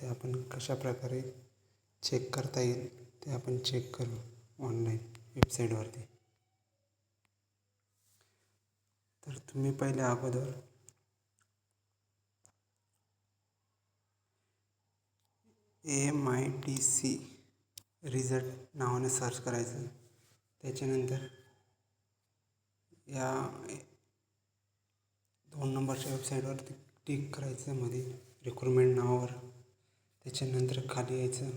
ते आपण कशाप्रकारे चेक करता येईल ते आपण चेक करू ऑनलाईन वेबसाईटवरती तर तुम्ही पहिले अगोदर M I T C result नावाने सर्च करायचं. त्याच्यानंतर या दोन नंबरच्या वेबसाईटवरती क्लिक करायचं मध्ये रिक्रुटमेंट नावावर. त्याच्यानंतर खाली यायचं.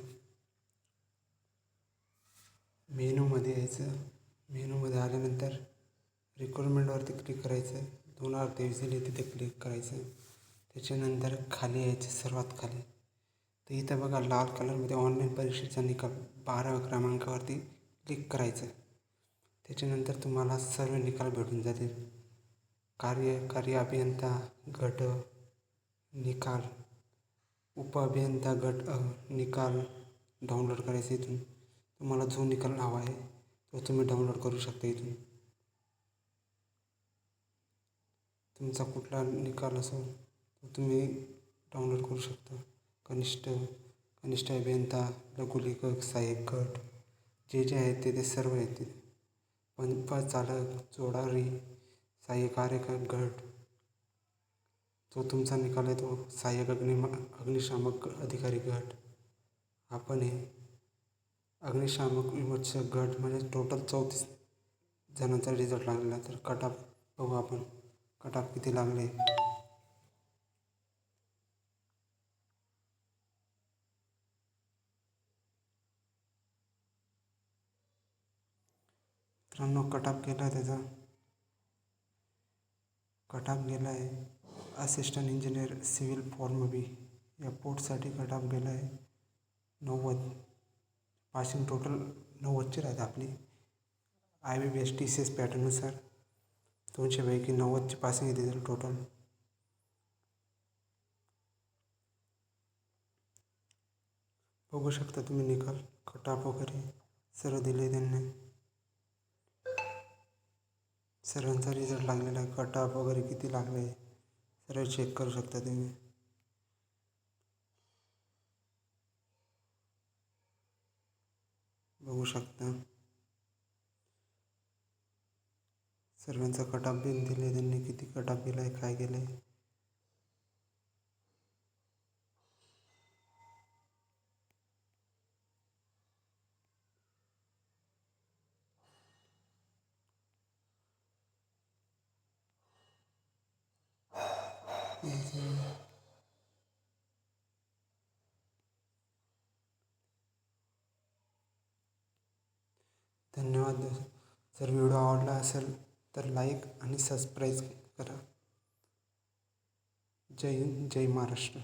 मेनूमध्ये यायचं. मेनूमध्ये आल्यानंतर रिक्वायरमेंटवरती क्लिक करायचं. दोन हजार तेवीस तिथे क्लिक करायचं. त्याच्यानंतर खाली यायचं सर्वात खाली. तर इथं बघा लाल कलरमध्ये ऑनलाईन परीक्षेचा निकाल बाराव्या क्रमांकावरती क्लिक करायचं. त्याच्यानंतर तुम्हाला सर्व निकाल भेटून जातील. कार्य कार्य अभियंता गट निकाल. उपअभियंता गट निकाल डाउनलोड करायचा इथून. तुम्हाला जो निकाल हवा आहे तो तुम्ही डाउनलोड करू शकता इथून. तुमचा कुठला निकाल असो तो तुम्ही डाउनलोड करू शकता. कनिष्ठ कनिष्ठ अभियंता लघुलेखक सहाय्यक गट जे जे आहेत ते ते सर्व आहेत तिथे पंप चालक जोडारी सहाय्य कार्यक गट जो तुमचा निकाल आहे तो सहाय्यक अग्निमा अग्निशामक अधिकारी गट. आपण हे अग्निशामक विमर्शक गट म्हणजे टोटल चौतीस जणांचा रिझल्ट लागलेला तर कटाप बघू आपण. कटाप किती लागले? मित्रांनो कटाप केला आहे त्याचा. कटाप गेला आहे assistant engineer civil form B या कट ऑफ गेला आहे. नव्वद पासिंग टोटल नव्वदची राहते आपली. I B B S T C S पॅटर्ननुसार दोनशेपैकी नव्वदची पासिंग येते त्याला टोटल बघू शकता तुम्ही निकाल कटाप वगैरे सर्व दिले त्यांनी. सर्वांचा रिझल्ट लागलेला आहे. कट ऑफ वगैरे किती लागले? सर्व चेक करू शकता तुम्ही. बघू शकता. सर्वांचा कट ऑफ बिन दिले त्यांनी किती कट ऑफ आहे काय केलं आहे धन्यवाद जर व्हिडिओ आवडला असेल तर लाईक आणि सबस्क्राईब करा. जय हिंद जय महाराष्ट्र.